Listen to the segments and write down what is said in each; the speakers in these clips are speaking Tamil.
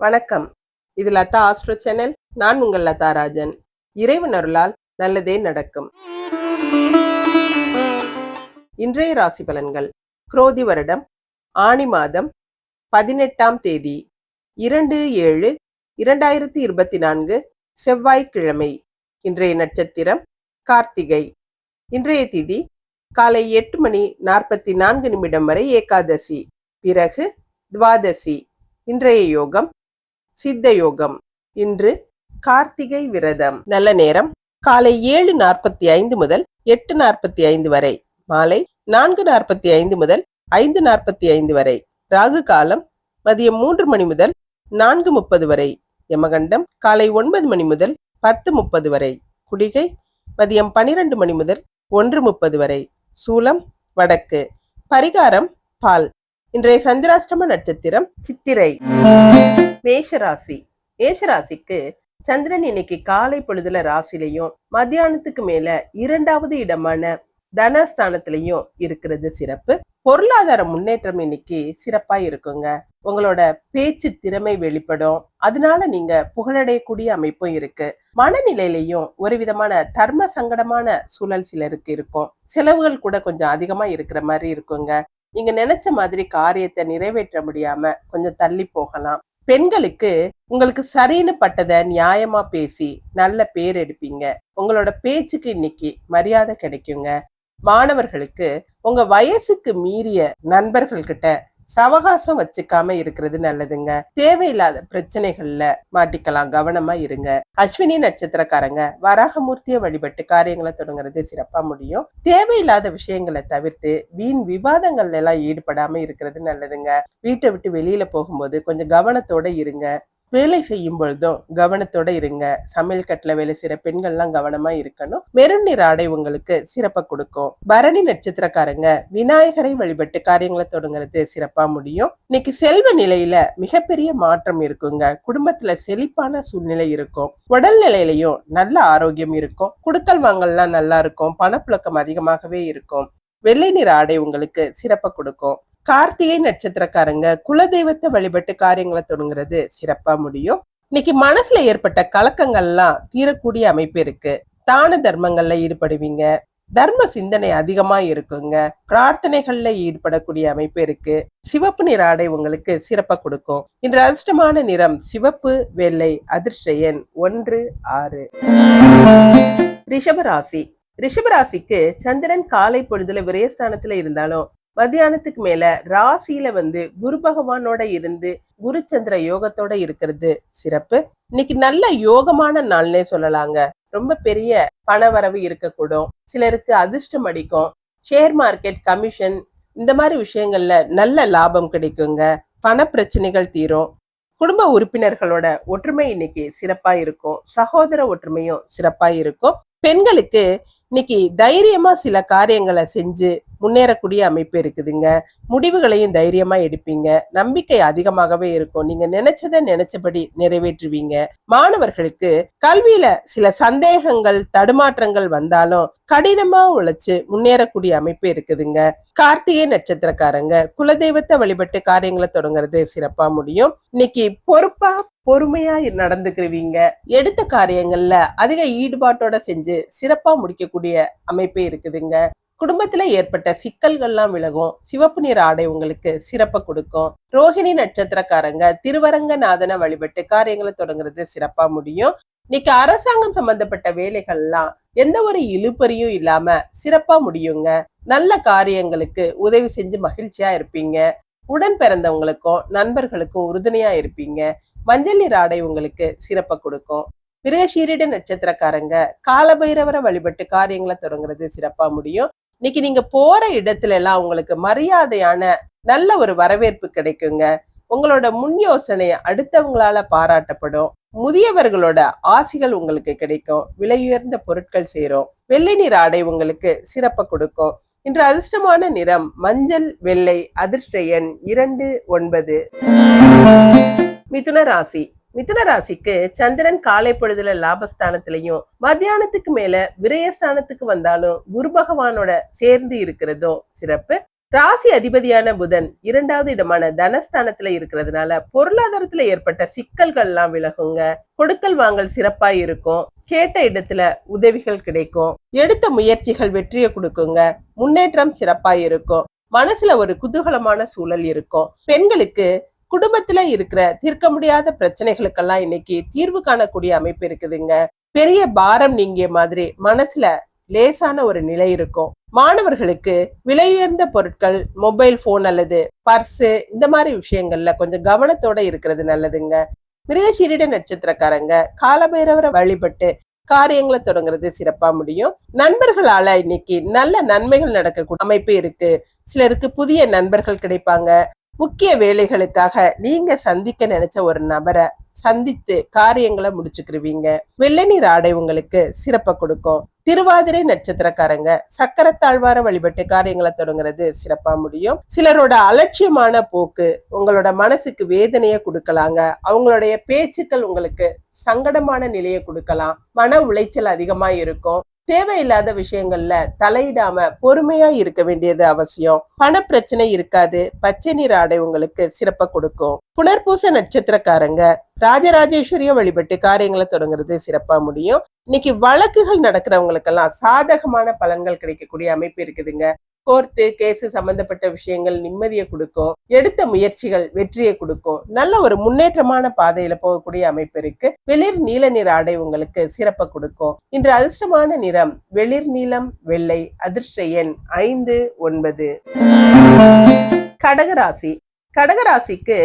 வணக்கம். இது லதா ஆஸ்ட்ரோ சேனல். நான் உங்கள் லதா ராஜன். இறைவனருளால் நல்லதே நடக்கும். இன்றைய ராசி பலன்கள். குரோதி வருடம் ஆணி மாதம் பதினெட்டாம் தேதி இரண்டு ஏழு இரண்டாயிரத்தி இருபத்தி நான்கு செவ்வாய்க்கிழமை. இன்றைய நட்சத்திரம் கார்த்திகை. இன்றைய திதி காலை எட்டு மணி நாற்பத்தி நான்கு நிமிடம் வரை ஏகாதசி. பிறகு துவாதசி. இன்றைய யோகம் சித்த யோகம் இன்று கார்த்திகை விரதம். நல்ல நேரம். காலை ஏழு நாற்பத்தி ஐந்து முதல் எட்டு நாற்பத்தி ஐந்து வரை. மாலை நான்கு நாற்பத்தி ஐந்து முதல் ஐந்து நாற்பத்தி ஐந்து வரை. ராகு காலம் மதியம் மூன்று மணி முதல் நான்கு முப்பது வரை. யமகண்டம் காலை ஒன்பது மணி முதல் பத்து முப்பது வரை. குடிகை மதியம் பனிரெண்டு மணி முதல் ஒன்று முப்பது வரை. சூலம் வடக்கு. பரிகாரம் பால். இன்றைய சந்திராஷ்டம நட்சத்திரம் சித்திரை. மேஷராசி. மேஷராசிக்கு சந்திரன் இன்னைக்கு காலை பொழுதுல ராசிலையும் மத்தியானத்துக்கு மேல இரண்டாவது இடமான தனஸ்தானத்திலையும் இருக்கிறது சிறப்பு. பொருளாதார முன்னேற்றம் இன்னைக்கு சிறப்பா இருக்குங்க. உங்களோட பேச்சு திறமை வெளிப்படும். அதனால நீங்க புகழடையக்கூடிய அமைப்பும் இருக்கு. மனநிலையிலையும் ஒரு விதமான தர்ம சங்கடமான சூழல் சிலருக்கு இருக்கும். செலவுகள் கூட கொஞ்சம் அதிகமா இருக்கிற மாதிரி இருக்குங்க. நீங்க நினைச்ச மாதிரி காரியத்தை நிறைவேற்ற முடியாம கொஞ்சம் தள்ளி போகலாம். பெண்களுக்கு உங்களுக்கு சரின்னு பட்டதை நியாயமா பேசி நல்ல பேர் எடுப்பீங்க. உங்களோட பேச்சுக்கு இன்னைக்கு மரியாதை கிடைக்குங்க. மாணவர்களுக்கு உங்க வயசுக்கு மீறிய நண்பர்கள் கிட்ட சவகாசம் வச்சுக்காம இருக்கிறது நல்லதுங்க. தேவையில்லாத பிரச்சனைகள்ல மாட்டிக்கலாம். கவனமா இருங்க. அஸ்வினி நட்சத்திரக்காரங்க வராகமூர்த்தியை வழிபட்டு காரியங்களை தொடங்குறது சிறப்பா முடியும். தேவையில்லாத விஷயங்களை தவிர்த்து வீண் விவாதங்கள்ல எல்லாம் ஈடுபடாம இருக்கிறது நல்லதுங்க. வீட்டை விட்டு வெளியில போகும்போது கொஞ்சம் கவனத்தோட இருங்க. வேலை செய்யும் பொழுதும் கவனத்தோட இருங்க. சமையல் கட்டில் வேலை செய்யற பெண்கள்லாம் கவனமா இருக்கணும். மெருண் நிற ஆடை உங்களுக்கு சிறப்பை கொடுக்கும். பரணி நட்சத்திரக்காரங்க விநாயகரை வழிபட்டு காரியங்களை தொடங்குறது சிறப்பா முடியும். இன்னைக்கு செல்வ நிலையில மிகப்பெரிய மாற்றம் இருக்குங்க. குடும்பத்துல செழிப்பான சூழ்நிலை இருக்கும். உடல் நிலையிலையும் நல்ல ஆரோக்கியம் இருக்கும். குடுக்கல் வாங்கல்லாம் நல்லா இருக்கும். பணப்புழக்கம் அதிகமாகவே இருக்கும். வெள்ளை நிற ஆடை உங்களுக்கு சிறப்பை கொடுக்கும். கார்த்திகை நட்சத்திரக்காரங்க குலதெய்வத்தை வழிபட்டு காரியங்களை தொடங்குறது சிறப்பா முடியும். இன்னைக்கு மனசுல ஏற்பட்ட கலக்கங்கள்லாம் தீரக்கூடிய அமைப்பு இருக்கு. தான தர்மங்கள்ல ஈடுபடுவீங்க. தர்ம சிந்தனை அதிகமா இருக்குங்க. பிரார்த்தனைகள்ல ஈடுபடக்கூடிய அமைப்பு இருக்கு. சிவப்பு நிற ஆடை உங்களுக்கு சிறப்பா கொடுக்கும். இன்று அதிர்ஷ்டமான நிறம் சிவப்பு வெள்ளை அதிர்ஷ்ட எண் ஒன்று ஆறு. ரிஷபராசி ரிஷபராசிக்கு சந்திரன் காலை பொழுதுல விரயஸ்தானத்துல இருந்தாலும் மத்தியானத்துக்கு மேல ராசியில வந்து குரு பகவானோட இருந்து குரு சந்திர யோகத்தோட இருக்கிறது சிறப்பு. இன்னைக்கு நல்ல யோகமான நாள்னே சொல்லலாங்க. ரொம்ப பெரிய பண வரவு இருக்கக்கூடும். சிலருக்கு அதிர்ஷ்டம் அடிக்கும். ஷேர் மார்க்கெட் கமிஷன் இந்த மாதிரி விஷயங்கள்ல நல்ல லாபம் கிடைக்குங்க. பண பிரச்சனைகள் தீரும். குடும்ப உறுப்பினர்களோட ஒற்றுமை இன்னைக்கு சிறப்பா இருக்கும். சகோதர ஒற்றுமையும் சிறப்பா இருக்கும். பெண்களுக்கு இன்னைக்கு தைரியமா சில காரியங்களை செஞ்சு முன்னேறக்கூடிய அமைப்பு இருக்குதுங்க. முடிவுகளையும் தைரியமா எடுப்பீங்க. நம்பிக்கை அதிகமாகவே இருக்கும். நீங்க நினைச்சதை நினைச்சபடி நிறைவேற்றுவீங்க. மாணவர்களுக்கு கல்வியில சில சந்தேகங்கள் தடுமாற்றங்கள் வந்தாலும் கடினமா உழைச்சு முன்னேறக்கூடிய அமைப்பு இருக்குதுங்க. கார்த்திகை நட்சத்திரக்காரங்க குலதெய்வத்தை வழிபட்டு காரியங்களை தொடங்குறது சிறப்பா முடியும். இன்னைக்கு பொறுப்பா பொறுமையா நடந்துக்கிறவீங்க எடுத்த காரியங்கள்ல அதிக ஈடுபாட்டோட செஞ்சு சிறப்பா முடிக்கக்கூடிய அமைப்பு இருக்குதுங்க. குடும்பத்துல ஏற்பட்ட சிக்கல்கள்லாம் விலகும். சிவப்பு நிற ஆடை உங்களுக்கு சிறப்பை கொடுக்கும். ரோஹிணி நட்சத்திரக்காரங்க திருவரங்கநாதனை வழிபட்டு காரியங்களை தொடங்குறது சிறப்பா முடியும். இன்னைக்கு அரசாங்கம் சம்பந்தப்பட்ட வேலைகள்லாம் எந்த ஒரு இழுப்பறியும் இல்லாம சிறப்பா முடியுங்க. நல்ல காரியங்களுக்கு உதவி செஞ்சு மகிழ்ச்சியா இருப்பீங்க. உடன் பிறந்தவங்களுக்கும் நண்பர்களுக்கும் உறுதுணையா இருப்பீங்க. மஞ்சள் நீர் ஆடை உங்களுக்கு சிறப்பை கொடுக்கும். மிருகஷீரிட நட்சத்திரக்காரங்க காலபைரவரை வழிபட்டு காரியங்களை தொடங்குறது சிறப்பா முடியும். இன்னைக்கு நீங்க போற இடத்துல எல்லாம் உங்களுக்கு மரியாதையான நல்ல ஒரு வரவேற்பு கிடைக்குங்க. உங்களோட முன் யோசனை அடுத்தவங்களால பாராட்டப்படும். முதியவர்களோட ஆசிகள் உங்களுக்கு கிடைக்கும். விலையுயர்ந்த பொருட்கள் சேரும். வெள்ளை நிற ஆடை உங்களுக்கு சிறப்பை கொடுக்கும். இன்று அதிர்ஷ்டமான நிறம் மஞ்சள் வெள்ளை அதிர்ஷ்ட எண் இரண்டு ஒன்பது. மிதுன ராசி. மிதுன ராசிக்கு சந்திரன் காலை பொழுதுல லாபஸ்தானத்திலையும் மத்தியானத்துக்கு மேல விரயஸ்தானத்துக்கு வந்தாலும் குரு பகவானோட சேர்ந்து இருக்கிறதும் சிறப்பு. ராசி அதிபதியான புதன் இரண்டாவது இடமான தனஸ்தானத்துல இருக்கிறதுனால பொருளாதாரத்துல ஏற்பட்ட சிக்கல்கள் எல்லாம் விலகுங்க. கொடுக்கல் வாங்கல் சிறப்பா இருக்கும். கேட்ட இடத்துல உதவிகள் கிடைக்கும். எடுத்த முயற்சிகள் வெற்றியை கொடுக்குங்க. முன்னேற்றம் சிறப்பா இருக்கும். மனசுல ஒரு குதூகலமான சூழல் இருக்கும். பெண்களுக்கு குடும்பத்துல இருக்கிற தீர்க்க முடியாத பிரச்சனைகளுக்கெல்லாம் இன்னைக்கு தீர்வு காணக்கூடிய அமைப்பு இருக்குதுங்க. பெரிய பாரம் நீங்கிய மாதிரி மனசுல லேசான ஒரு நிலை இருக்கும். மாணவர்களுக்கு விலை உயர்ந்த பொருட்கள் மொபைல் போன் அல்லது பர்ஸு இந்த மாதிரி விஷயங்கள்ல கொஞ்சம் கவனத்தோட இருக்கிறது நல்லதுங்க. மிருகசீரிட நட்சத்திரக்காரங்க காலபைரவரை வழிபட்டு காரியங்களை தொடங்குறது சிறப்பா முடியும். நண்பர்களால இன்னைக்கு நல்ல நன்மைகள் நடக்கக்கூடிய அமைப்பு இருக்கு. சிலருக்கு புதிய நண்பர்கள் கிடைப்பாங்க. முக்கிய வேலைகளுக்காக நீங்க சந்திக்க நினைச்ச ஒரு நபரை சந்தித்து காரியங்களை முடிச்சுக்கிருவீங்க. வெள்ளநீர் ஆடை உங்களுக்கு சிறப்பை கொடுக்கும். திருவாதிரை நட்சத்திரக்காரங்க சக்கரத்தாழ்வார வழிபட்டு காரியங்களை தொடங்குறது சிறப்பா முடியும். சிலரோட அலட்சியமான போக்கு உங்களோட மனசுக்கு வேதனையை கொடுக்கலாங்க. அவங்களுடைய பேச்சுக்கள் உங்களுக்கு சங்கடமான நிலையை கொடுக்கலாம். மன உளைச்சல் அதிகமா இருக்கும். தேவையில்லாத விஷயங்கள்ல தலையிடாம பொறுமையா இருக்க வேண்டியது அவசியம். பண பிரச்சனை இருக்காது. பச்சை நீர் ஆடை உங்களுக்கு சிறப்ப கொடுக்கும். புனர்பூச நட்சத்திரக்காரங்க ராஜராஜேஸ்வரிய வழிபட்டு காரியங்களை தொடங்குறது சிறப்பா முடியும். இன்னைக்கு வழக்குகள் நடக்கிறவங்களுக்கெல்லாம் சாதகமான பலன்கள் கிடைக்கக்கூடிய அமைப்பு இருக்குதுங்க. கோர்ட்டு கேஸு சம்பந்தப்பட்ட விஷயங்கள் நிம்மதியை கொடுக்கும் எடுத்த முயற்சிகள் வெற்றியை கொடுக்கும். நல்ல ஒரு முன்னேற்றமான பாதையில போகக்கூடிய அமைப்பு இருக்கு. வெளிர் நீல நிற ஆடை உங்களுக்கு சிறப்பை கொடுக்கும். இன்று அதிர்ஷ்டமான நிறம் வெளிர் நீலம் வெள்ளை அதிர்ஷ்ட எண் ஐந்து ஒன்பது. கடகராசி. கடகராசிக்கு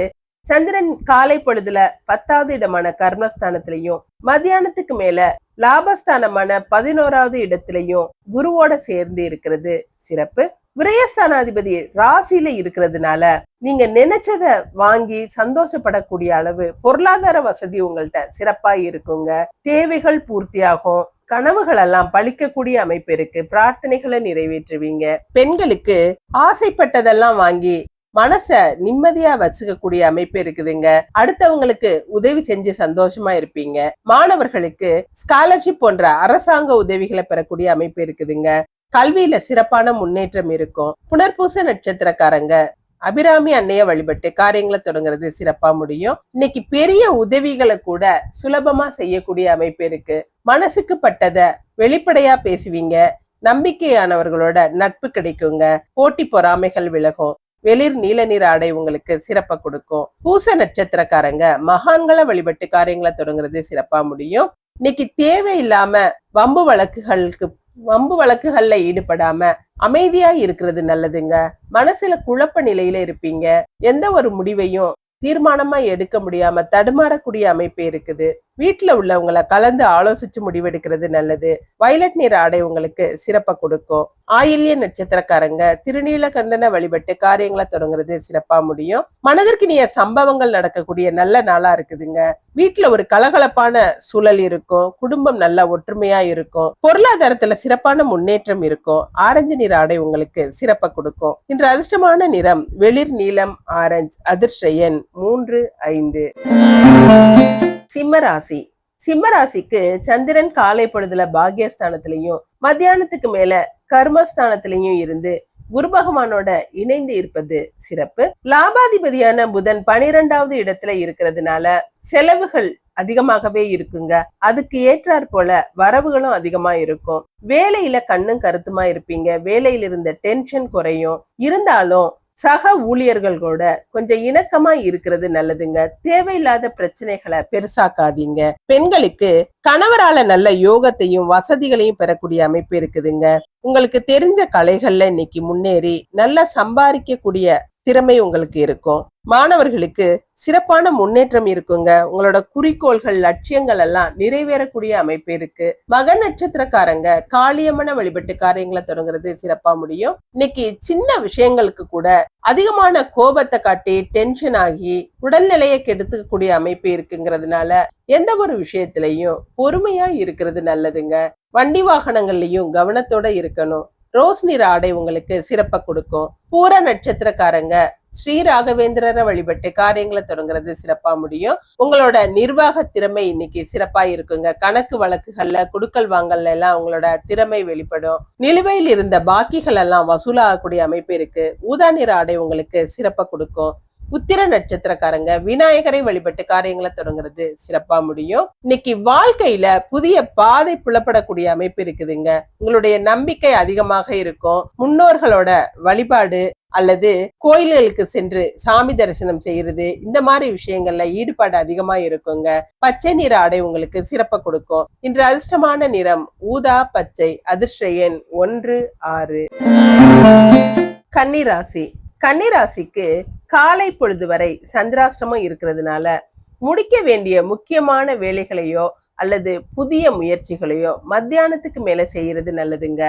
சந்திரன் காலை பொழுதுல பத்தாவது இடமான கர்மஸ்தானத்திலையும் மத்தியானத்துக்கு மேல லாபஸ்தானமான பதினோராவது இடத்திலையும் குருவோட சேர்ந்து இருக்கிறது. சிறப்பு. விரயஸ்தானாதிபதி ராசியில இருக்கிறதுனால நீங்க நினைச்சத வாங்கி சந்தோஷப்படக்கூடிய அளவு பொருளாதார வசதி உங்கள்கிட்ட சிறப்பா இருக்குங்க. தேவைகள் பூர்த்தியாகும். கனவுகள் எல்லாம் பழிக்கக்கூடிய அமைப்பு இருக்கு. பிரார்த்தனைகளை நிறைவேற்றுவீங்க. பெண்களுக்கு ஆசைப்பட்டதெல்லாம் வாங்கி மனச நிம்மதியா வச்சுக்கக்கூடிய அமைப்பு இருக்குதுங்க. அடுத்தவங்களுக்கு உதவி செஞ்சு சந்தோஷமா இருப்பீங்க. மாணவர்களுக்கு ஸ்காலர்ஷிப் போன்ற அரசாங்க உதவிகளை பெறக்கூடிய அமைப்பு இருக்குதுங்க. கல்வியில சிறப்பான முன்னேற்றம் இருக்கும். புனர்பூச நட்சத்திரக்காரங்க அபிராமி அன்னைய வழிபட்டு காரியங்களை தொடங்குறது சிறப்பா முடியும். இன்னைக்கு பெரிய உதவிகளை கூட சுலபமா செய்யக்கூடிய அமைப்பு இருக்கு. மனசுக்கு பட்டத வெளிப்படையா பேசுவீங்க. நம்பிக்கையானவர்களோட நட்பு கிடைக்குங்க. போட்டி பொறாமைகள் விலகும். வெளிர் நீல நிற ஆடை உங்களுக்கு சிறப்பை கொடுக்கும். பூச நட்சத்திரக்காரங்க மகான்களை வழிபட்டு காரியங்களை தொடங்குறது சிறப்பா முடியும். இன்னைக்கு தேவையில்லாம வம்பு வழக்குகளுக்கு வம்பு வழக்குகள்ல ஈடுபடாம அமைதியா இருக்கிறது நல்லதுங்க. மனசுல குழப்ப நிலையில இருப்பீங்க. எந்த ஒரு முடிவையும் தீர்மானமா எடுக்க முடியாம தடுமாறக்கூடிய அமைப்பு இருக்குது. வீட்டில் உள்ளவங்களை கலந்து ஆலோசிச்சு முடிவெடுக்கிறது நல்லது. வயலட் நிற ஆடை உங்களுக்கு சிறப்பாக கொடுக்கும். ஆயில்ய நட்சத்திரக்காரங்க திருநீல கண்டன வழிபட்டு காரியங்களை தொடங்குறது சிறப்பா முடியும். மனதிற்கு நீ சம்பவங்கள் நடக்கக்கூடிய நல்ல நாளா இருக்குதுங்க. வீட்டுல ஒரு கலகலப்பான சூழல் இருக்கும். குடும்பம் நல்ல ஒற்றுமையா இருக்கும். பொருளாதாரத்துல சிறப்பான முன்னேற்றம் இருக்கும். ஆரஞ்சு நிற ஆடை உங்களுக்கு சிறப்ப கொடுக்கும். இன்று அதிர்ஷ்டமான நிறம் வெளிர் நீலம் ஆரஞ்சு அதிர்ஷ்ட எண் மூன்று ஐந்து. சிம்மராசி. சிம்மராசிக்கு சந்திரன் காலை பொழுதுல பாக்யஸ்தானத்திலையும் மத்தியானத்துக்கு மேல கர்மஸ்தானத்திலையும் இருந்து குரு பகவானோட இணைந்து இருப்பது சிறப்பு. லாபாதிபதியான புதன் பனிரெண்டாவது இடத்துல இருக்கிறதுனால செலவுகள் அதிகமாகவே இருக்குங்க. அதுக்கு ஏற்றாற் போல வரவுகளும் அதிகமா இருக்கும். வேலையில கண்ணும் கருத்துமா இருப்பீங்க. வேலையில இருந்த டென்ஷன் குறையும். இருந்தாலும் சக ஊழியர்களோட கொஞ்சம் இணக்கமா இருக்கிறது நல்லதுங்க. தேவையில்லாத பிரச்சனைகளை பெருசாக்காதீங்க. பெண்களுக்கு கணவரால நல்ல யோகத்தையும் வசதிகளையும் பெறக்கூடிய அமைப்பு இருக்குதுங்க. உங்களுக்கு தெரிஞ்ச கலைகள்ல இன்னைக்கு முன்னேறி நல்லா சம்பாதிக்கக்கூடிய திறமை உங்களுக்கு இருக்கும். மாணவர்களுக்கு சிறப்பான முன்னேற்றம் இருக்குங்க. உங்களோட குறிக்கோள்கள் லட்சியங்கள் எல்லாம் நிறைவேறக்கூடிய அமைப்பு இருக்கு. மக நட்சத்திரக்காரங்க காளியம்மன வழிபட்டு காரியங்களை தொடங்குறது சிறப்பா முடியும். இன்னைக்கு சின்ன விஷயங்களுக்கு கூட அதிகமான கோபத்தை காட்டி டென்ஷன் ஆகி உடல்நிலையை கெடுத்துக்கக்கூடிய அமைப்பு இருக்குங்கிறதுனால எந்த ஒரு விஷயத்திலையும் பொறுமையா இருக்கிறது நல்லதுங்க. வண்டி வாகனங்கள்லயும் கவனத்தோட இருக்கணும். ரோஸ் நிற ஆடை உங்களுக்கு சிறப்பை கொடுக்கும். பூர நட்சத்திரக்காரங்க ஸ்ரீ ராகவேந்திரரை வழிபட்டு காரியங்களை தொடங்குறது சிறப்பா முடியும். உங்களோட நிர்வாக திறமை இன்னைக்கு சிறப்பா இருக்குங்க. கணக்கு வழக்குகள்ல குடுக்கல் வாங்கல்ல எல்லாம் உங்களோட திறமை வெளிப்படும். நிலுவையில் இருந்த பாக்கிகள் எல்லாம் வசூலாகக்கூடிய அமைப்பு இருக்கு. ஊதா நிற ஆடை உங்களுக்கு சிறப்பா கொடுக்கும். உத்திர நட்சத்திரக்காரங்க விநாயகரை வழிபட்டு காரியங்களை தொடங்குறது சிறப்பா முடியும். இன்னைக்கு வாழ்க்கையில புதிய பாதை புலப்படக்கூடிய அமைப்பு இருக்குதுங்க. உங்களுடைய நம்பிக்கை அதிகமாக இருக்கும். முன்னோர்களோட வழிபாடு அல்லது கோயில்களுக்கு சென்று சாமி தரிசனம் செய்யறது இந்த மாதிரி விஷயங்கள்ல ஈடுபாடு அதிகமா இருக்குங்க. பச்சை நிற ஆடை உங்களுக்கு சிறப்ப கொடுக்கும். இன்று அதிர்ஷ்டமான நிறம் ஊதா பச்சை அதிர்ஷ்ட எண் ஒன்று ஆறு. கன்னிராசி. கன்னிராசிக்கு காலை பொழுது வரை சந்திராஷ்டமம் இருக்கிறதுனால முடிக்க வேண்டிய முக்கியமான வேலைகளையோ அல்லது புதிய முயற்சிகளையோ மத்தியானத்துக்கு மேல செய்யறது நல்லதுங்க.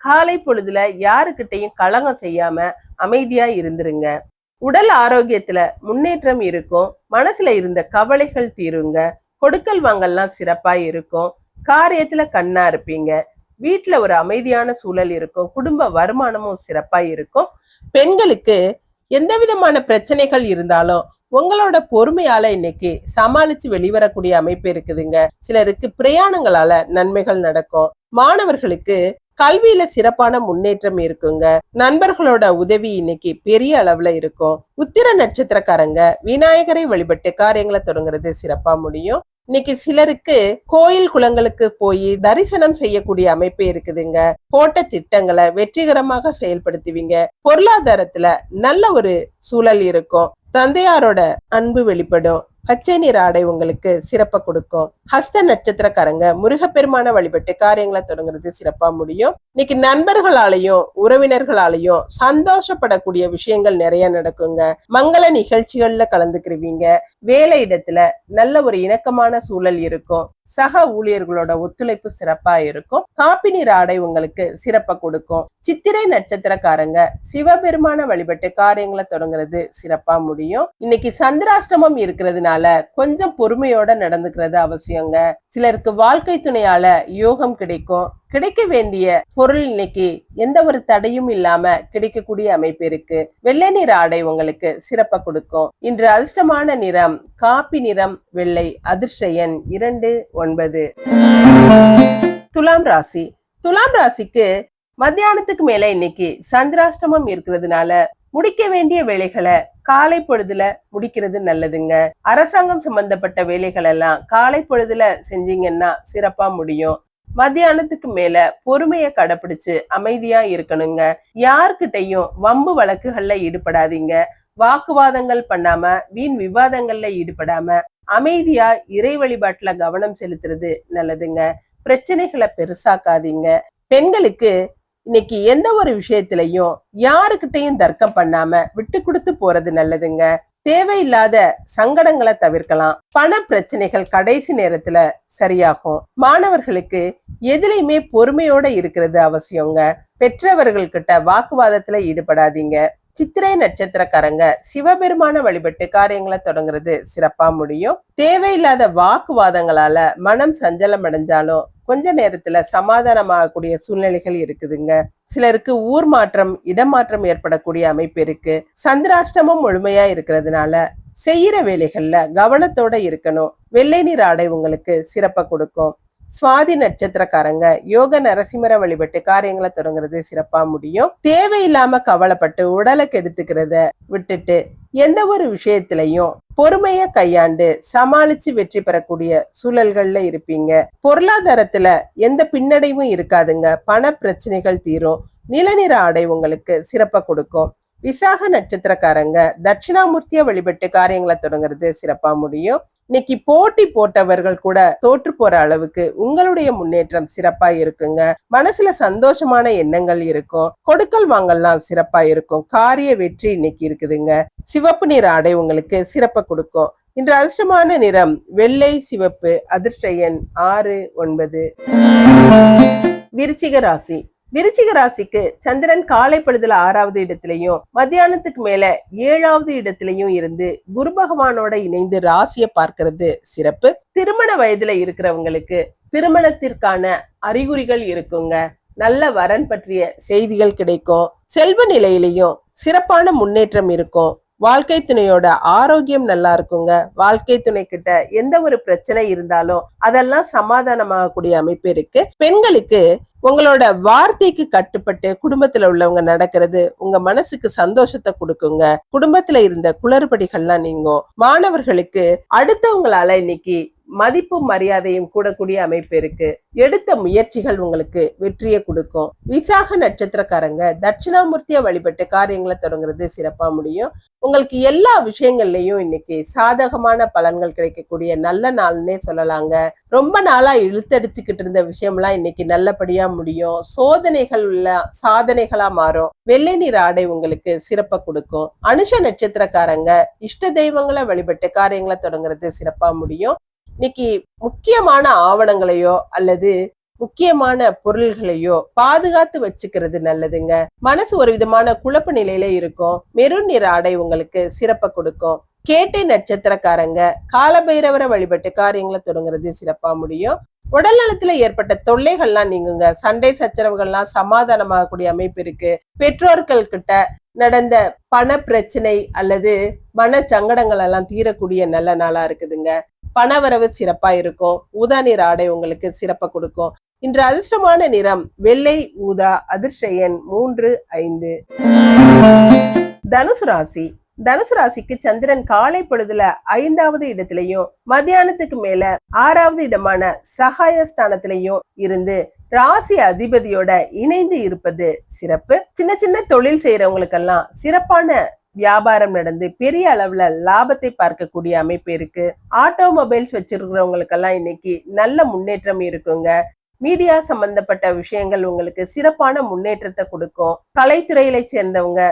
காலை பொழுதுல யாருக்கிட்டையும் களங்கம் செய்யாம அமைதியா இருந்துருங்க. உடல் ஆரோக்கியத்துல முன்னேற்றம் இருக்கும். மனசுல இருந்த கவலைகள் தீருங்க. கொடுக்கல் வாங்கல்லாம் சிறப்பா இருக்கும். காரியத்துல கண்ணா இருப்பீங்க. வீட்டுல ஒரு அமைதியான சூழல் இருக்கும். குடும்ப வருமானமும் சிறப்பா இருக்கும். பெண்களுக்கு எந்த விதமான பிரச்சனைகள் இருந்தாலும் உங்களோட பொறுமையால இன்னைக்கு சமாளிச்சு வெளிவரக்கூடிய அமைப்பு இருக்குதுங்க. சிலருக்கு பிரயாணங்களால நன்மைகள் நடக்கும். மாணவர்களுக்கு கல்வியில சிறப்பான முன்னேற்றம் இருக்குங்க. நண்பர்களோட உதவி இன்னைக்கு பெரிய அளவுல இருக்கும். உத்திர நட்சத்திரக்காரங்க விநாயகரை வழிபட்டு காரியங்களை தொடங்குறது சிறப்பா முடியும். இன்னைக்கு சிலருக்கு கோயில் குளங்களுக்கு போய் தரிசனம் செய்யக்கூடிய அமைப்பு இருக்குதுங்க. போட்ட திட்டங்களை வெற்றிகரமாக செயல்படுத்துவீங்க. பொருளாதாரத்துல நல்ல ஒரு சூழல் இருக்கும். தந்தையாரோட அன்பு வெளிப்படும். பச்சை நிற ஆடை உங்களுக்கு சிறப்பை கொடுக்கும். ஹஸ்த நட்சத்திரக்காரங்க முருகப்பெருமான வழிபட்டு காரியங்களை தொடங்குறது சிறப்பா முடியும். இன்னைக்கு நண்பர்களாலையும் உறவினர்களாலையும் சந்தோஷப்படக்கூடிய விஷயங்கள் நிறைய நடக்குங்க. மங்கள நிகழ்ச்சிகள்ல கலந்துக்கிருவீங்க. வேலை இடத்துல நல்ல ஒரு இணக்கமான சூழல் இருக்கும். சக ஊழியர்களோட ஒத்துழைப்பு சிறப்பா இருக்கும். காப்பி நீர் ஆடை உங்களுக்கு சிறப்பை கொடுக்கும். சித்திரை நட்சத்திரக்காரங்க சிவபெருமான வழிபட்டு காரியங்களை தொடங்குறது சிறப்பா முடியும். இன்னைக்கு சந்திராஷ்டமம் இருக்கிறதுனால கொஞ்சம் பொறுமையோட நடந்துக்கிறது அவசியம் அவசியங்க சிலருக்கு வாழ்க்கை துணையால யோகம் கிடைக்கும். கிடைக்க வேண்டிய பொருள் இன்னைக்கு எந்த ஒரு தடையும் இல்லாம கிடைக்கக்கூடிய அமைப்பு இருக்கு. வெள்ளை நிற ஆடை உங்களுக்கு சிறப்ப கொடுக்கும். இன்று அதிர்ஷ்டமான நிறம் காப்பி நிறம் வெள்ளை அதிர்ஷ்ட எண் இரண்டு ஒன்பது. துலாம் ராசி. துலாம் ராசிக்கு மத்தியானத்துக்கு மேல இன்னைக்கு சந்திராஷ்டமம் இருக்கிறதுனால முடிக்க வேண்டிய வேலைகளை காலை பொழுதுல முடிக்கிறது நல்லதுங்க. அரசாங்கம் சம்பந்தப்பட்ட வேலைகள் எல்லாம் காலை பொழுதுல செஞ்சீங்கன்னா சிறப்பா முடியும். மத்தியானத்துக்கு மேல பொறுமைய கடைபிடிச்சு அமைதியா இருக்கணுங்க. யார்கிட்டையும் வம்பு வழக்குகள்ல ஈடுபடாதீங்க. வாக்குவாதங்கள் பண்ணாம வீண் விவாதங்கள்ல ஈடுபடாம அமைதியா இறை வழிபாட்டுல கவனம் செலுத்துறது நல்லதுங்க. பிரச்சனைகளை பெருசாக்காதீங்க. பெண்களுக்கு இன்னைக்கு எந்த ஒரு விஷயத்திலையும் யாருக்கிட்டையும் தர்க்கம் பண்ணாம விட்டு கொடுத்து போறது நல்லதுங்க. தேவையில்லாத சங்கடங்களை தவிர்க்கலாம். பண பிரச்சனைகள் கடைசி நேரத்துல சரியாகும். மாணவர்களுக்கு எதுலையுமே பொறுமையோட இருக்கிறது அவசியங்க. பெற்றவர்கள்கிட்ட வாக்குவாதத்துல ஈடுபடாதீங்க. சித்திரை நட்சத்திரக்காரங்க சிவபெருமான வழிபட்டு காரியங்களை தொடங்குறது சிறப்பா முடியும். தேவையில்லாத வாக்குவாதங்களால மனம் சஞ்சலம் அடைஞ்சாலும் கொஞ்ச நேரத்துல சமாதானமாகக்கூடிய சூழ்நிலைகள் இருக்குதுங்க. சிலருக்கு ஊர் மாற்றம் இடமாற்றம் ஏற்படக்கூடிய அமைப்பு இருக்கு. சந்திராஷ்டமம் முழுமையா இருக்கிறதுனால செய்யற வேலைகள்ல கவனத்தோட இருக்கணும். வெள்ளை நீர் ஆடை உங்களுக்கு சிறப்பை கொடுக்கும். சுவாதி நட்சத்திரக்காரங்க யோக நரசிம்மர வழிபட்டு காரியங்களை தொடங்குறது சிறப்பா முடியும். தேவையில்லாம கவலைப்பட்டு உடலை கெடுத்துக்கிறத விட்டுட்டு எந்த ஒரு விஷயத்திலையும் பொறுமைய கையாண்டு சமாளிச்சு வெற்றி பெறக்கூடிய சூழல்கள்ல இருப்பீங்க. பொருளாதாரத்துல எந்த பின்னடைவும் இருக்காதுங்க. பண பிரச்சனைகள் தீரும். நிலநிற ஆடை உங்களுக்கு சிறப்பை கொடுக்கும். விசாக நட்சத்திரக்காரங்க தட்சிணாமூர்த்திய வழிபட்டு காரியங்களை தொடங்குறது சிறப்பா முடியும். இன்னைக்கு போட்டி போட்டவர்கள் கூட தோற்று போற அளவுக்கு உங்களுடைய முன்னேற்றம் சிறப்பா இருக்குங்க. மனசுல சந்தோஷமான எண்ணங்கள் இருக்கும். கொடுக்கல் வாங்கல்லாம் சிறப்பா இருக்கும். காரிய வெற்றி இன்னைக்கு இருக்குதுங்க. சிவப்பு நிற ஆடை உங்களுக்கு சிறப்பை கொடுக்கும். இன்று அதிர்ஷ்டமான நிறம் வெள்ளை சிவப்பு. அதிர்ஷ்ட எண் ஆறு ஒன்பது. விருச்சிக ராசி. விருச்சிக ராசிக்கு சந்திரன் காலை பொழுதுல ஆறாவது இடத்திலையும் மத்தியானத்துக்கு மேல ஏழாவது இடத்திலையும் இருந்து குரு பகவானோட இணைந்து ராசியை பார்க்கறது சிறப்பு. திருமண வயதுல இருக்கிறவங்களுக்கு திருமணத்திற்கான அறிகுறிகள் இருக்குங்க. நல்ல வரன் பற்றிய செய்திகள் கிடைக்கும். செல்வ நிலையிலையும் சிறப்பான முன்னேற்றம் இருக்கும். வாழ்க்கை துணையோட ஆரோக்கியம் நல்லா இருக்குங்க. வாழ்க்கை துணை கிட்ட எந்த ஒரு பிரச்சனை இருந்தாலும் அதெல்லாம் சமாதானமாகக்கூடிய அமைப்பு இருக்கு. பெண்களுக்கு உங்களோட வார்த்தைக்கு கட்டுப்பட்டு குடும்பத்துல உள்ளவங்க நடக்கிறது உங்க மனசுக்கு சந்தோஷத்தை கொடுக்குங்க. குடும்பத்துல இருந்த குளறுபடிகள்லாம் நீங்கும். மாணவர்களுக்கு அடுத்தவங்களால இன்னைக்கு மதிப்பும் மரியாதையும் கூடக்கூடிய அமைப்பு இருக்கு. எடுத்த முயற்சிகள் உங்களுக்கு வெற்றியை கொடுக்கும். விசாக நட்சத்திரக்காரங்க தட்சிணாமூர்த்தியை வழிபட்டு காரியங்களை தொடங்குறது சிறப்பா முடியும். உங்களுக்கு எல்லா விஷயங்கள்லயும் இன்னைக்கு சாதகமான பலன்கள் கிடைக்கக்கூடிய நல்ல நாள்னே சொல்லலாங்க. ரொம்ப நாளா இழுத்தடிச்சுக்கிட்டு இருந்த விஷயம்லாம் இன்னைக்கு நல்லபடியா முடியும். சோதனைகள் உள்ள சாதனைகளா மாறும். வெள்ளை நீர் ஆடை உங்களுக்கு சிறப்பை கொடுக்கும். அனுஷ நட்சத்திரக்காரங்க இஷ்ட தெய்வங்களை வழிபட்டு காரியங்களை தொடங்குறது சிறப்பா முடியும். இன்னைக்கு முக்கியமான ஆவணங்களையோ அல்லது முக்கியமான பொருள்களையோ பாதுகாத்து வச்சுக்கிறது நல்லதுங்க. மனசு ஒரு விதமான குழப்ப நிலையில இருக்கும். மெருன் நிற ஆடை உங்களுக்கு சிறப்பை கொடுக்கும். கேட்டை நட்சத்திரக்காரங்க காலபைரவரை வழிபட்டு காரியங்களை தொடங்குறது சிறப்பா முடியும். உடல் நலத்துல ஏற்பட்ட தொல்லைகள்லாம் நீங்குங்க. சண்டை சச்சரவுகள்லாம் சமாதானமாகக்கூடிய அமைப்பு இருக்கு. பெற்றோர்கள் கிட்ட நடந்த பண பிரச்சனை அல்லது மன சங்கடங்கள் எல்லாம் தீரக்கூடிய நல்ல நாளா இருக்குதுங்க. பணவரவு சிறப்பா இருக்கும். ஊதா நிற ஆடை உங்களுக்கு சிறப்பை கொடுக்கும். இன்று அதிர்ஷ்டமான நிறம் வெள்ளை ஊதா அதிர்ஷ்ட எண் மூன்று ஐந்து. தனுசு ராசி. தனுசு ராசிக்கு சந்திரன் காலை பொழுதுல ஐந்தாவது இடத்திலையும் மத்தியானத்துக்கு மேல ஆறாவது இடமான சகாய ஸ்தானத்திலையும் இருந்து ராசி அதிபதியோட இணைந்து இருப்பது சிறப்பு. சின்ன சின்ன தொழில் செய்யறவங்களுக்கெல்லாம் சிறப்பான வியாபாரம் நடந்து பெரிய அளவுல லாபத்தை பார்க்கக்கூடிய அமைப்பு இருக்கு. ஆட்டோமொபைல்ஸ் வச்சிருக்கிறவங்களுக்கெல்லாம் இன்னைக்கு நல்ல முன்னேற்றம் இருக்குங்க. மீடியா சம்பந்தப்பட்ட விஷயங்கள் உங்களுக்கு சிறப்பான முன்னேற்றத்தை கொடுக்கும். கலைத்துறையில சேர்ந்தவங்க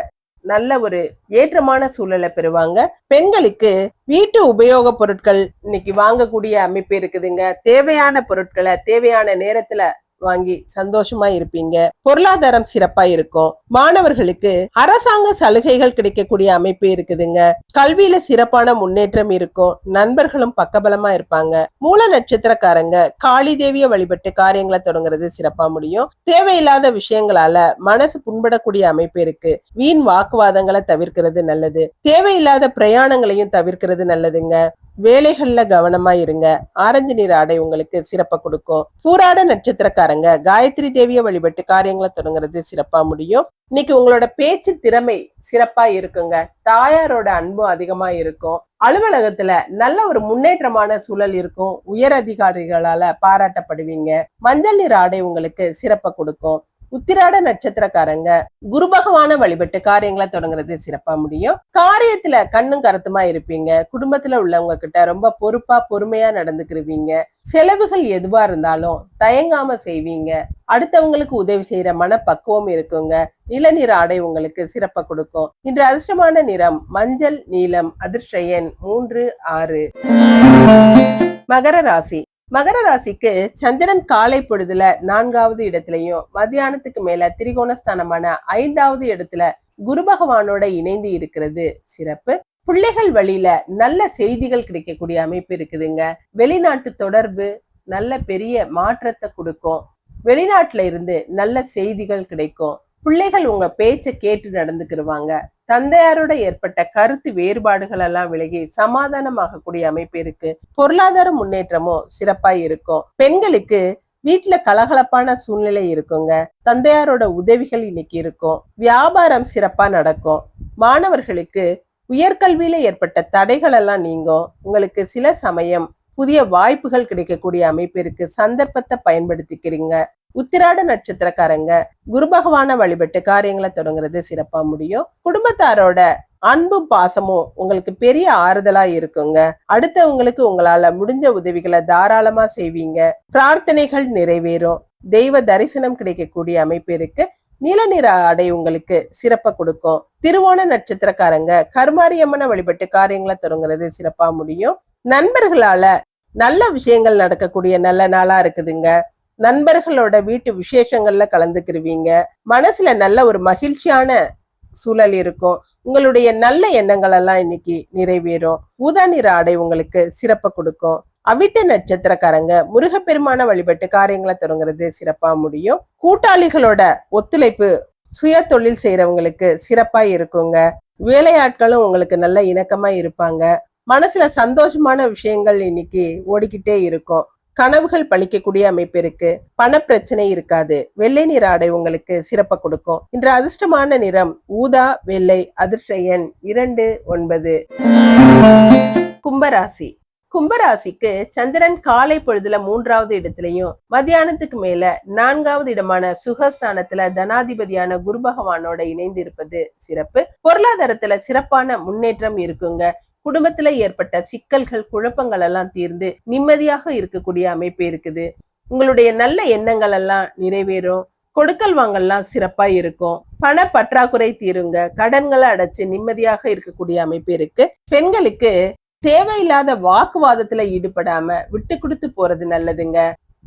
நல்ல ஒரு ஏற்றமான சூழலை பெறுவாங்க. பெண்களுக்கு வீட்டு உபயோக பொருட்கள் இன்னைக்கு வாங்கக்கூடிய அமைப்பு இருக்குதுங்க. தேவையான பொருட்களை தேவையான நேரத்துல வாங்கி சந்தோஷமா இருப்பீங்க. பொருளாதாரம் சிறப்பா இருக்கும். மாணவர்களுக்கு அரசாங்க சலுகைகள் கிடைக்கக்கூடிய அமைப்பு இருக்குதுங்க. கல்வியில சிறப்பான முன்னேற்றம் இருக்கும். நண்பர்களும் பக்கபலமா இருப்பாங்க. மூல நட்சத்திரக்காரங்க காளி தேவிய வழிபட்டு காரியங்களை தொடங்குறது சிறப்பா முடியும். தேவையில்லாத விஷயங்களால மனசு புண்படக்கூடிய அமைப்பு இருக்கு. வீண் வாக்குவாதங்களை தவிர்க்கிறது நல்லது. தேவையில்லாத பிரயாணங்களையும் தவிர்க்கிறது நல்லதுங்க. வேலைகள்ல கவனமா இருங்க. ஆரஞ்சு நிற ஆடை உங்களுக்கு சிறப்பை கொடுக்கும். பூராட நட்சத்திரக்காரங்க காயத்ரி தேவியை வழிபட்டு காரியங்களை தொடங்குறது சிறப்பா முடியும். இன்னைக்கு உங்களோட பேச்சு திறமை சிறப்பா இருக்குங்க. தாயாரோட அன்பும் அதிகமா இருக்கும். அலுவலகத்துல நல்ல ஒரு முன்னேற்றமான சூழல் இருக்கும். உயர் அதிகாரிகளால பாராட்டப்படுவீங்க. மஞ்சள் நிற ஆடை உங்களுக்கு சிறப்பை கொடுக்கும். உத்திராட நட்சத்திரக்காரங்க. குரு பகவான வழிபட்டு காரியங்களை தொடங்குறது சிறப்பா முடியும். காரியத்துல கண்ணும் கருத்துமா இருப்பீங்க. குடும்பத்துல உள்ளவங்க கிட்ட ரொம்ப பொறுப்பா பொறுமையா நடந்துக்கிருவீங்க. செலவுகள் எதுவா இருந்தாலும் தயங்காம செய்வீங்க. அடுத்தவங்களுக்கு உதவி செய்யற மனப்பக்குவம் இருக்குங்க. நிலநிற ஆடை உங்களுக்கு சிறப்பை கொடுக்கும். இன்று அதிர்ஷ்டமான நிறம் மஞ்சள் நீலம் அதிர்ஷ்ட எண் மூன்று ஆறு. மகர ராசி. மகர ராசிக்கு சந்திரன் காலை பொழுதுல நான்காவது இடத்துலையும் மத்தியானத்துக்கு மேல திரிகோணஸ்தானமான ஐந்தாவது இடத்துல குரு பகவானோட இணைந்து இருக்கிறது. சிறப்பு. பிள்ளைகள் வழியில நல்ல செய்திகள் கிடைக்கக்கூடிய அமைப்பு இருக்குதுங்க. வெளிநாட்டு தொடர்பு நல்ல பெரிய மாற்றத்தை கொடுக்கும். வெளிநாட்டுல இருந்து நல்ல செய்திகள் கிடைக்கும். பிள்ளைகள் உங்க பேச்சை கேட்டு நடந்துக்கிருவாங்க. தந்தையாரோட ஏற்பட்ட கருத்து வேறுபாடுகள் எல்லாம் விலகி சமாதானமாகக்கூடிய அமைப்பு இருக்கு. பொருளாதார முன்னேற்றமும் சிறப்பா இருக்கும். பெண்களுக்கு வீட்டுல கலகலப்பான சூழ்நிலை இருக்குங்க. தந்தையாரோட உதவிகள் இன்னைக்கு இருக்கும். வியாபாரம் சிறப்பா நடக்கும். மாணவர்களுக்கு உயர்கல்வியில ஏற்பட்ட தடைகள் எல்லாம் நீங்கும். உங்களுக்கு சில சமயம் புதிய வாய்ப்புகள் கிடைக்கக்கூடிய அமைப்பு இருக்கு. சந்தர்ப்பத்தை பயன்படுத்திக்கிறீங்க. உத்திராட நட்சத்திரக்காரங்க. குரு பகவான வழிபட்டு காரியங்களை தொடங்குறது சிறப்பா முடியும். குடும்பத்தாரோட அன்பும் பாசமும் உங்களுக்கு பெரிய ஆறுதலா இருக்குங்க. அடுத்தவங்களுக்கு உங்களால முடிஞ்ச உதவிகளை தாராளமா செய்வீங்க. பிரார்த்தனைகள் நிறைவேறும். தெய்வ தரிசனம் கிடைக்கக்கூடிய அமைப்பு இருக்கு. நீல நிற ஆடை உங்களுக்கு சிறப்பை கொடுக்கும். திருவோண நட்சத்திரக்காரங்க கருமாரியம்மனை வழிபட்டு காரியங்களை தொடங்குறது சிறப்பா முடியும். நண்பர்களால நல்ல விஷயங்கள் நடக்கக்கூடிய நல்ல நாளா இருக்குதுங்க. நண்பர்களோட வீட்டு விசேஷங்கள்ல கலந்துக்கிருவீங்க. மனசுல நல்ல ஒரு மகிழ்ச்சியான சூழல் இருக்கும். உங்களுடைய நல்ல எண்ணங்கள் எல்லாம் இன்னைக்கு நிறைவேறும். ஊதா நிற ஆடை உங்களுக்கு சிறப்பை கொடுக்கும். அவிட்ட நட்சத்திரக்காரங்க முருகப்பெருமான வழிபட்டு காரியங்களை தொடங்குறது சிறப்பா முடியும். கூட்டாளிகளோட ஒத்துழைப்பு சுய தொழில் செய்யறவங்களுக்கு சிறப்பா இருக்குங்க. வேலையாட்களும் உங்களுக்கு நல்ல இணக்கமா இருப்பாங்க. மனசுல சந்தோஷமான விஷயங்கள் இன்னைக்கு ஓடிக்கிட்டே இருக்கும். கனவுகள் பழிக்கக்கூடிய அமைப்பு இருக்கு. பணப்பிரச்சனை இருக்காது. வெள்ளை நிற ஆடை உங்களுக்கு சிறப்பை கொடுக்கும். இன்று அதிர்ஷ்டமான நிறம் ஊதா வெள்ளை அதிர்ஷ்ட எண் இரண்டு ஒன்பது. கும்பராசி. கும்பராசிக்கு சந்திரன் காலை பொழுதுல மூன்றாவது இடத்துலயும் மத்தியானத்துக்கு மேல நான்காவது இடமான சுகஸ்தானத்துல தனாதிபதியான குரு பகவானோட இணைந்து இருப்பது சிறப்பு. பொருளாதாரத்துல சிறப்பான முன்னேற்றம் இருக்குங்க. குடும்பத்துல ஏற்பட்ட சிக்கல்கள் குழப்பங்கள் எல்லாம் தீர்ந்து நிம்மதியாக இருக்கக்கூடிய அமைப்பு இருக்குது. உங்களுடைய நல்ல எண்ணங்கள் எல்லாம் நிறைவேறும். கொடுக்கல் வாங்கல்லாம் சிறப்பா இருக்கும். பண பற்றாக்குறை தீருங்க. கடன்களை அடைச்சு நிம்மதியாக இருக்கக்கூடிய அமைப்பு இருக்கு. பெண்களுக்கு தேவையில்லாத வாக்குவாதத்துல ஈடுபடாம விட்டு கொடுத்து போறது நல்லதுங்க.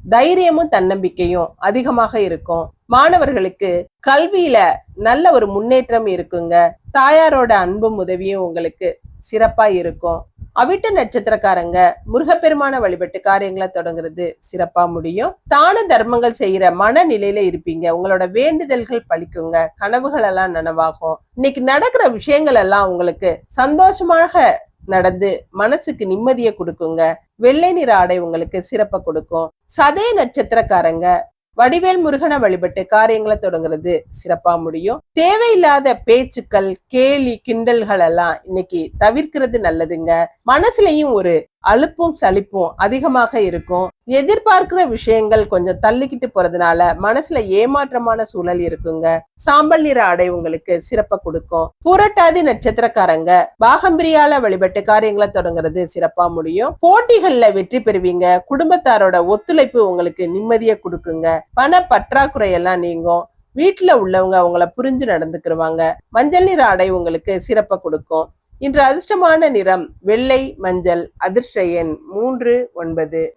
தைரியமும் தன்னம்பிக்கையும் அதிகமாக இருக்கும். மாணவர்களுக்கு கல்வியில நல்ல ஒரு முன்னேற்றம் இருக்குங்க. தாயாரோட அன்பும் உதவியும் உங்களுக்கு சிறப்பா இருக்கும். அவிட்ட நட்சத்திரக்காரங்க முருகப்பெருமான வழிபட்டு காரியங்களை தொடங்குறது சிறப்பா முடியும். தான தர்மங்கள் செய்யற மனநிலையில இருப்பீங்க. உங்களோட வேண்டுதல்கள் பழிக்குங்க. கனவுகள் எல்லாம் நனவாகும். இன்னைக்கு நடக்கிற விஷயங்கள் எல்லாம் உங்களுக்கு சந்தோஷமாக நடந்து மனசுக்கு நிம்மதியை கொடுக்குங்க. வெள்ளை நிற ஆடை உங்களுக்கு சிறப்பை கொடுக்கும். சதய நட்சத்திரக்காரங்க வடிவேல் முருகனை வழிபட்டு காரியங்களை தொடங்குறது சிறப்பா முடியும். தேவையில்லாத பேச்சுக்கள் கேலி கிண்டல்கள் எல்லாம் இன்னைக்கு தவிர்க்கிறது நல்லதுங்க. மனசுலயும் ஒரு அலுப்பும் சலிப்பும் அதிகமாக இருக்கும். எதிர்பார்க்கிற விஷயங்கள் கொஞ்சம் தள்ளிக்கிட்டு போறதுனால மனசுல ஏமாற்றமான சூழல் இருக்குங்க. சாம்பல் நிற ஆடை உங்களுக்கு சிறப்ப கொடுக்கும். புரட்டாதி நட்சத்திரக்காரங்க பாகம்பிரியால வழிபட்டு காரியங்களை தொடங்குறது சிறப்பா முடியும். போட்டிகள்ல வெற்றி பெறுவீங்க. குடும்பத்தாரோட ஒத்துழைப்பு உங்களுக்கு நிம்மதியை கொடுக்குங்க. பண பற்றாக்குறை எல்லாம் நீங்கும். வீட்டுல உள்ளவங்க அவங்கள புரிஞ்சு நடந்துக்கிருவாங்க. மஞ்சள் நிற ஆடை உங்களுக்கு சிறப்ப கொடுக்கும். இன்று அதிர்ஷ்டமான நிறம் வெள்ளை மஞ்சள் அதிர்ஷ்ட எண் மூன்று ஒன்பது.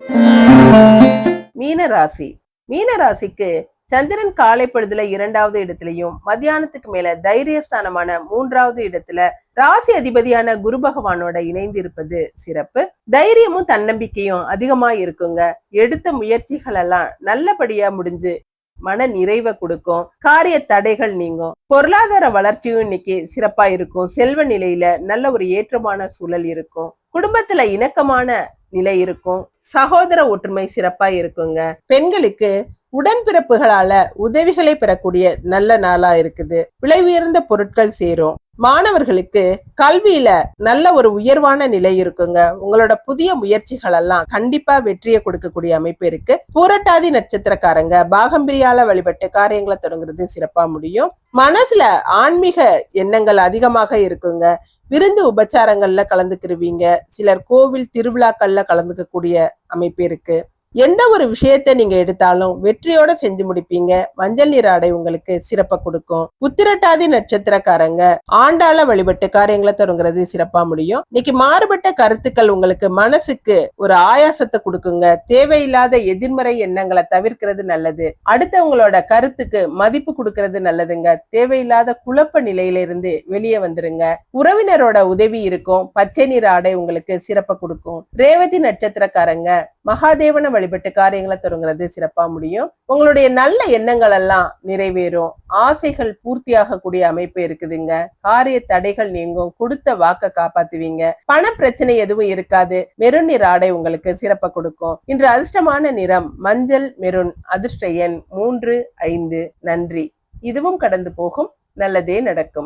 மீனராசி. மீனராசிக்கு சந்திரன் காலை பொழுதுல இரண்டாவது இடத்திலையும் மத்தியானத்துக்கு மேல தைரியஸ்தானமான மூன்றாவது இடத்துல ராசி அதிபதியான குரு பகவானோட இணைந்து இருப்பது சிறப்பு. தைரியமும் தன்னம்பிக்கையும் அதிகமா இருக்குங்க எடுத்த முயற்சிகள் எல்லாம் நல்லபடியா முடிஞ்சு மன நிறைவை கொடுக்கும் காரிய தடைகள் நீங்கும். பொருளாதார வளர்ச்சியும் இன்னைக்கு சிறப்பா இருக்கும். செல்வ நிலையில நல்ல ஒரு ஏற்றமான சூழல் இருக்கும். குடும்பத்துல இணக்கமான நிலை இருக்கும். சகோதர ஒற்றுமை சிறப்பா இருக்குங்க. பெண்களுக்கு உடன்பிறப்புகளால உதவிகளை பெறக்கூடிய நல்ல நாளா இருக்குது. விலை உயர்ந்த பொருட்கள் சேரும். மாணவர்களுக்கு கல்வியில நல்ல ஒரு உயர்வான நிலை இருக்குங்க. உங்களோட புதிய முயற்சிகள் எல்லாம் கண்டிப்பா வெற்றியை கொடுக்கக்கூடிய அமைப்பு இருக்கு. பூரட்டாதி நட்சத்திரக்காரங்க பாகம்பிரியால வழிபட்டு காரியங்களை தொடங்குறது சிறப்பா முடியும். மனசுல ஆன்மீக எண்ணங்கள் அதிகமாக இருக்குங்க. விருந்து உபச்சாரங்கள்ல கலந்துக்கிருவீங்க. சிலர் கோவில் திருவிழாக்கள்ல கலந்துக்கக்கூடிய அமைப்பு இருக்கு. எந்த ஒரு விஷயத்தை நீங்க எடுத்தாலும் வெற்றியோட செஞ்சு முடிப்பீங்க. மஞ்சள் நீர் ஆடை உங்களுக்கு சிறப்பை கொடுக்கும். உத்திரட்டாதி நட்சத்திரக்காரங்க ஆண்டாள வழிபட்டு காரியங்களை தொடங்குறது சிறப்பா முடியும். இன்னைக்கு மாறுபட்ட கருத்துக்கள் உங்களுக்கு மனசுக்கு ஒரு ஆயாசத்தை கொடுக்குங்க. தேவையில்லாத எதிர்மறை எண்ணங்களை தவிர்க்கிறது நல்லது. அடுத்தவங்களோட கருத்துக்கு மதிப்பு கொடுக்கறது நல்லதுங்க. தேவையில்லாத குழப்ப நிலையில இருந்து வெளியே வந்துருங்க. உறவினரோட உதவி இருக்கும். பச்சை நீர் ஆடை உங்களுக்கு சிறப்பை கொடுக்கும். ரேவதி நட்சத்திரக்காரங்க மகாதேவனை வழிபட்டு காரியங்களை தொடங்குறது சிறப்பா முடியும். உங்களுடைய நல்ல எண்ணங்கள் எல்லாம் நிறைவேறும். ஆசைகள் பூர்த்தியாக கூடிய அமைப்பு இருக்குதுங்க. காரிய தடைகள் நீங்கும். கொடுத்த வாக்க காப்பாத்துவீங்க. பண பிரச்சனை எதுவும் இருக்காது. மெருன் நிற ஆடை உங்களுக்கு சிறப்பை கொடுக்கும். இன்று அதிர்ஷ்டமான நிறம் மஞ்சள் மெருன் அதிர்ஷ்ட எண் மூன்று ஐந்து. நன்றி. இதுவும் கடந்து போகும். நல்லதே நடக்கும்.